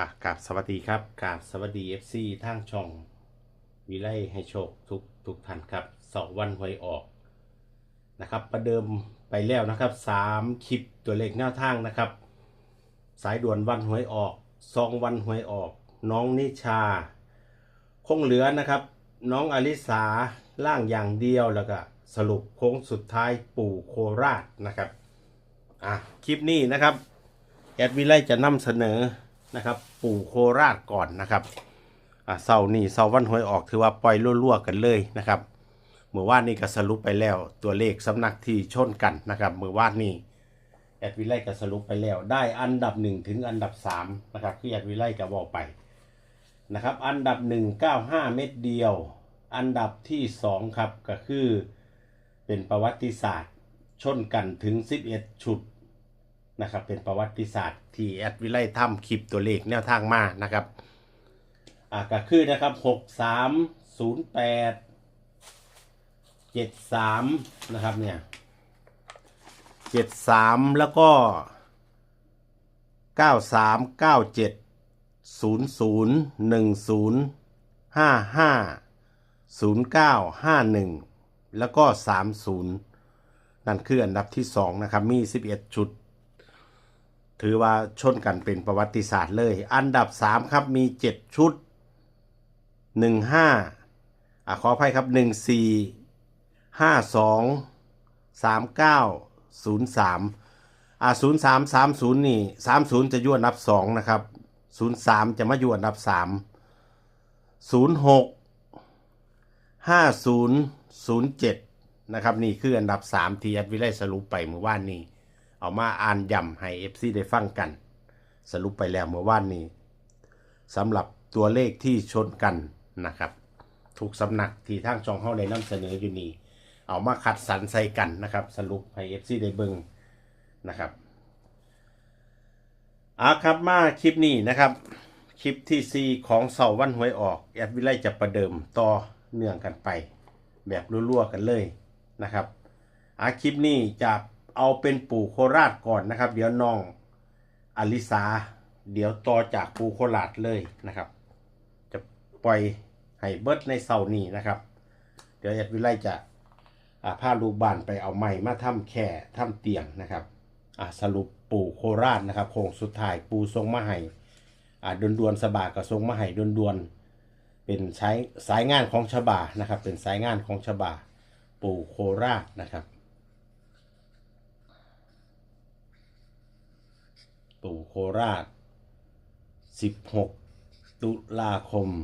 อะกราบสวัสดีครับกราบสวัสดี FC ทางช่อง วิไลให้โชคทุกทุกท่านครับสองวันหวยออกนะครับ ประเดิมไปแล้วนะครับสามคลิปตัวเลขแนวทางนะครับ สายด่วนวันหวยออกสองวันหวยออก น้องนิชา คงเหลือนะครับ น้องอลิสาล่างอย่างเดียวแล้วก็สรุปโค้งสุดท้ายปู่โคราชนะครับอะคลิปนี้นะครับแอดวิไลจะนำเสนอ นะครับปู่โคราชก่อนนะครับอ่าเสาร์นี้เสาร์วันหวยออกถือว่าปล่อยรั่วๆกันเลยนะครับเมื่อวานนี้ก็สรุปไปแล้วตัวเลขสำนักที่ชนกันนะครับเมื่อวานนี้แอดวิไลก็สรุปไปแล้ว ได้อันดับหนึ่งถึงอันดับสามนะครับที่แอดวิไลก็บอกไปนะครับอันดับหนึ่งเก้าห้าเม็ดเดียว อันดับที่สองครับก็คือเป็นประวัติศาสตร์ชนกันถึง 11 ชุด นะครับเป็นประวัติศาสตร์ที่แอดวิไลทำคลิปตัวเลขแนวทางมานะครับอ่าก็คือนะครับหกสามศูนย์แปดเจ็ดสามนะครับเนี่ยเจ็ดสามแล้วก็เก้าสามเก้าเจ็ดศูนย์ศูนย์หนึ่งศูนย์ห้าห้าศูนย์เก้าห้าหนึ่งแล้วก็สามศูนย์นั่นคืออันดับที่สองนะครับมีสิบเอ็ดชุด ถือว่าชนกันเป็นประวัติศาสตร์เลย อันดับ 3 ครับมี 7 ชุด 15อะขออภัยครับ 14 52 39 03อะ0330 นี่ 30 จะยู่อันดับ 2 นะครับ 03 จะมายู่อันดับ 3 06 50 07 นะครับ นี่คืออันดับ 3 ที่แอดวิไลสรุปไปเมื่อวานนี้ เอามาอ่านย่ำให้เอฟซีได้ฟังกัน สรุปไปแล้วเมื่อวานนี้สำหรับตัวเลขที่ชนกันนะครับ ถูกสำนักที่ทางจองเข้าได้นำเสนออยู่นี่เอามาขัดสรรใส่กันนะครับ สรุปให้เอฟซีได้เบิ่งนะครับอาครับมาคลิปนี้นะครับ คลิปที่ 4 ของเสาวันหวยออกแอดวิไลจะประเดิมต่อเนื่องกันไป แบบรัวๆกันเลยนะครับอาคลิปนี้จะ เอาเป็นปู่โคราชก่อนนะครับ เดี๋ยวน้องอลิสาเดี๋ยวต่อจากปู่โคราชเลยนะครับ จะปล่อยให้เบิดในเสาร์นี้นะครับ เดี๋ยวแอดวิไลจะอ่าลูกบานไปเอาไม้มาทำแค่ทำเตียงนะครับสรุปปู่โคราชนะครับโค้งสุดท้ายปู่ทรงมาให้อ่าดวนดวนสบากับทรงมาให้ดวนดวนเป็นใช้สายงานของชบานะครับ เป็นสายงานของชบาปู่โคราชนะครับ ปู่โคราช 16 ตุลาคม 68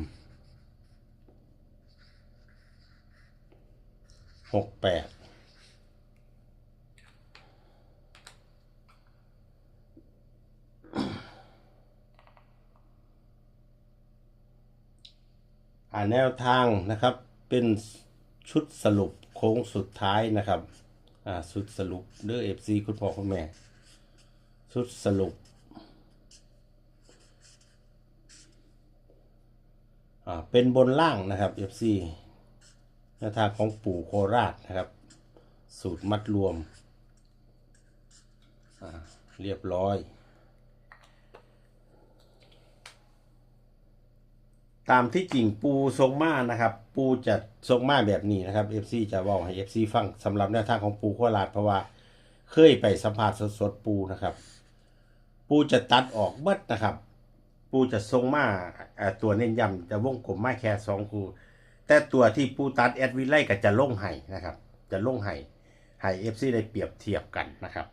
อ่าแนวทางนะครับเป็นชุดสรุปโค้งสุดท้ายนะครับอ่าชุดสรุปเด้อเอฟซีคุณพ่อคุณแม่ ชุดสรุปอ่า เป็นบนล่างนะครับ FC แนวทางของปู่โคราชนะครับ สูตรมัดรวม เรียบร้อย ตามที่จริงปูทรงมานะครับ ปูจะทรงมาแบบนี้นะครับ FC จะเว่าให้ FC ฟังสำหรับแนวทางของปูโคราชเพราะว่าเคยไปสัมผัสสดๆปูนะครับ ปูจะตัดออกเบิดนะครับ ปูจะทรงมาตัวเน้นย้ำจะวงกลมมาแค่สองคูแต่ตัวที่ปูตัดแอดวิไลก็จะลงไห้นะครับ จะลงไห้ให้เอฟซีได้เปรียบเทียบกันนะครับ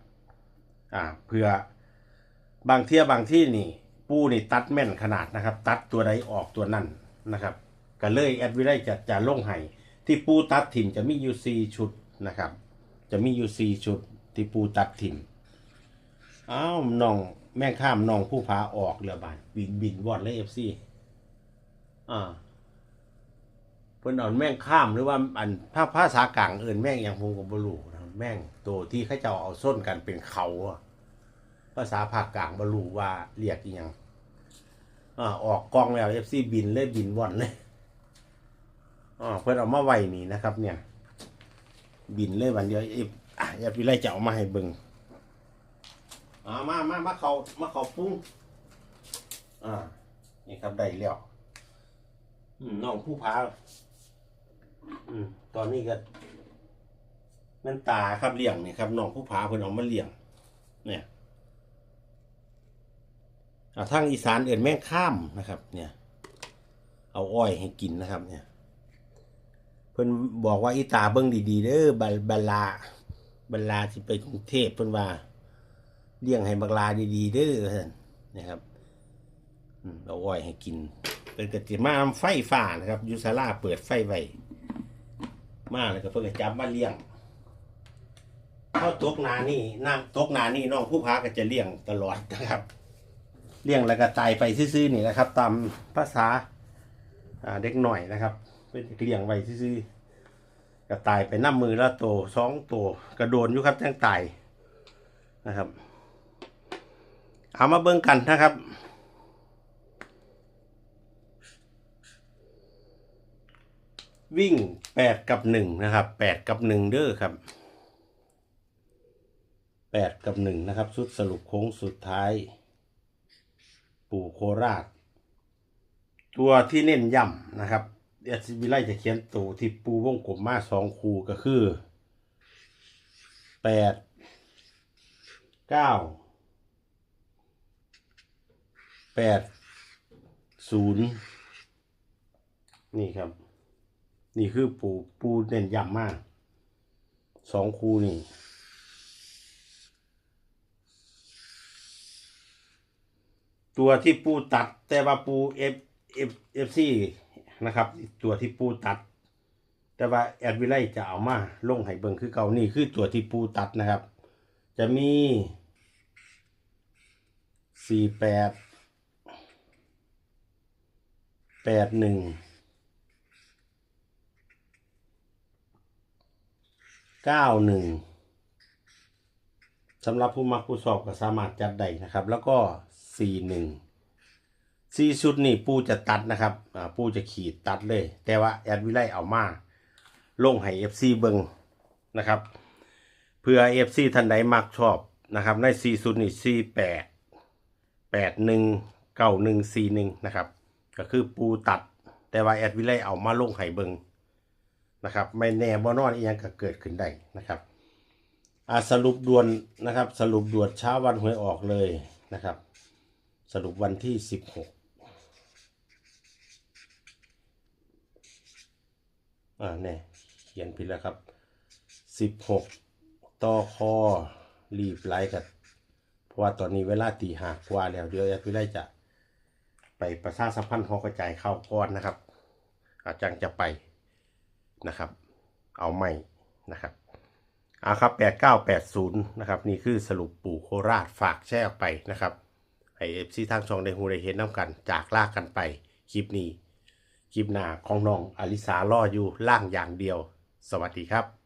อ่าเพื่อบางเที่ยบางที่นี่ ปูนี่ตัดแม่นขนาดนะครับ ตัดตัวใดออกตัวนั้นนะครับก็เลยแอดวิไลจะจะลงไห้ที่ปูตัดถิ่มจะมีอยู่สี่ชุดนะครับ จะมีอยู่สี่ชุดที่ปูตัดถิ่มอ้าวน้อง แม่งข้ามนองผู้พาออกเรือบานบินบินวอดเลยเอฟซีอ่าเพิ่นเอาแม่งข้ามหรือว่าอันถ้าภาษากลางเอื่นแม่งอย่างผมกับบลูนะแม่งตัวที่เขาเจ้าเอาส้นกันเป็นเขาอะภาษาภาคกลางบลูว่าเรียกอีหยังอ่าออกกองแล้วเอฟซีบินเลยบินวอนเลยอ่าเพิ่นเอามาไว้นี่นะครับ เนี่ย บินเลยวันเดียวเอฟอะอย่าไปไล่จะเอามาให้เบิ่ง อ่ามามามาเขามาเขาปรุงอ่า นี่ครับได้แล้วอืมน้องผู้พาอืมตอนนี้ก็มันตาครับเลี้ยงนี่ครับน้องผู้พาเพิ่นเอามาเลี้ยง เนี่ยอ่าทางอีสานเอื่นแม่งข้ามนะครับ เนี่ย เอาอ้อยให้กินนะครับ เนี่ย เพิ่นบอกว่าอีตาเบิ่งดีๆเด้อบบัลลาบัลลาที่ไปกรุงเทพเพิ่นว่า เลี้ยงให้บักลาดีๆเด้อท่านนะครับเอาอ้อยให้กิน เป็นกติมาไฟฟ้านะครับยูซาร่าเปิดไฟไว้มาแล้วก็เพิ่นก็จับมาเลี้ยงเข้าตกนานี่น้ำตกนานี่น้องผู้พาก็จะเลี้ยงตลอดนะครับ เลี้ยงแล้วก็ตายไปซื่อๆนี่นะครับ ตามภาษาเด็กหน่อยนะครับ เป็นเลี้ยงไว้ซื่อๆก็ตายไปน้ำมือละโตสองโตกระโดนอยู่ครับจังตายนะครับ เอามาเบิ่งกันนะครับ วิ่งแปดกับหนึ่งนะครับแปดกับหนึ่งเด้อครับแปดกับหนึ่งนะครับสุดสรุปโค้งสุดท้าย ปู่โคราช ตัวที่เน้นย่ำนะครับเดี๋ยววิไลจะเขียนตัวที่ปูวงกลมมาสองคูก็คือแปดเก้า แปดศูนย์นี่ครับ นี่คือปูปูเน้นย้ำมากสองคูนี่ตัวที่ปูตัดแต่ว่าปูเอฟเอฟเอฟซีนะครับ ตัวที่ปูตัด แต่ว่าแอดวิไลจะเอามาลงให้เบิงคือเก่านี่คือตัวที่ปูตัดนะครับ จะมีสี่แปด แปดหนึ่งเก้าหนึ่งสำหรับผู้มักผู้สอบก็สามารถจัดได้นะครับ แล้วก็สี่หนึ่งสี่ชุดนี่ปูจะตัดนะครับปูจะขีดตัดเลย แต่ว่าแอดวิไลเอามาลงให้เอฟซีเบิงนะครับเพื่อเอฟซีท่านใดมักชอบนะครับในสี่ชุดนี่สี่แปดแปดหนึ่งเก้าหนึ่งสี่หนึ่งนะครับ ก็คือปูตัด แต่ว่าแอดวิไลเอามาลงไห้เบิงนะครับ ไม่แน่บ่นอนอีหยังก็เกิดขึ้นได้นะครับอาสรุปด่วนนะครับ สรุปด่วนเช้าวันหวยออกเลยนะครับ สรุปวันที่สิบหกอ่าเนี่ยเขียนผิดแล้วครับสิบหกต่อคอรีบไลค์กันเพราะว่าตอนนี้เวลาตีหากว่าแล้วเดี๋ยวแอดวิไลจะ ไปประชาสัมพันธ์หอกระจายเข้าก้อนนะครับ อาจารย์จะไปนะครับ เอาไม่นะครับอาครับแปดเก้าแปดศูนย์นะครับนี่คือสรุปปู่โคราชฝากแชร์ออกไปนะครับให้เอฟซีทางช่องได้ฮูได้เห็นน้ำกันจากลากกันไปคลิปนี้คลิปหน้าของน้องอลิสาล่ออยู่ล่างอย่างเดียว สวัสดีครับ